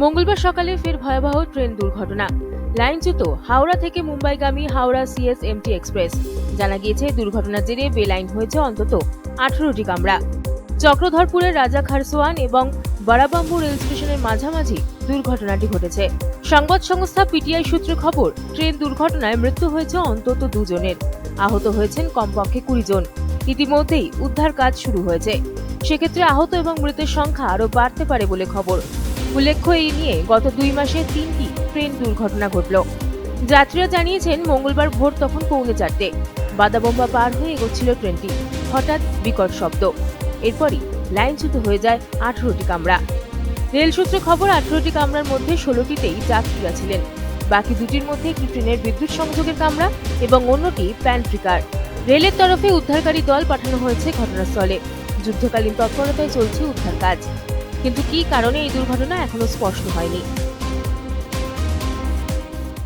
মঙ্গলবার সকালে ফের ভয়াবহ ট্রেন দুর্ঘটনা। লাইনচ্যুত হাওড়া থেকে মুম্বাইগামী হাওড়া সিএসএমটি এক্সপ্রেস জানা গিয়েছে, দুর্ঘটনার জেরে বেলাইন হয়েছে অন্তত আঠারোটি কামরা। চক্রধরপুরের রাজা খারসোয়ান এবং বারাবাম্বু রেল স্টেশনের মাঝামাঝি দুর্ঘটনাটি ঘটেছে। সংবাদ সংস্থা পিটিআই সূত্রে খবর, ট্রেন দুর্ঘটনায় মৃত্যু হয়েছে অন্তত দুজনের। আহত হয়েছেন কমপক্ষে কুড়ি জন। ইতিমধ্যেই উদ্ধার কাজ শুরু হয়েছে। সেক্ষেত্রে আহত এবং মৃতের সংখ্যা আরও বাড়তে পারে বলে খবর। উল্লেখ্য এই নিয়ে গত দুই মাসে তিনটি ট্রেন দুর্ঘটনা ঘটল। যাত্রীরা জানিয়েছেন, মঙ্গলবার ভোর তখন পৌনে চারটে। বাদাবোম্বা পার হয়ে এগোচ্ছিল ট্রেনটি। হঠাৎ বিকট শব্দ। এরপরই লাইনচ্যুত হয়ে যায় আঠারোটি কামরা। রেল সূত্রে খবর, আঠারোটি কামরার মধ্যে ষোলোটিতেই যাত্রীরা ছিলেন। বাকি দুটির মধ্যে একটি ট্রেনের বিদ্যুৎ সংযোগের কামরা এবং অন্যটি প্যান্ট্রিকার। রেলের তরফে উদ্ধারকারী দল পাঠানো হয়েছে ঘটনাস্থলে। যুদ্ধকালীন তৎপরতায় চলছে উদ্ধার কাজ। কিন্তু কী কারণে এই দুর্ঘটনা এখনও স্পষ্ট হয়নি?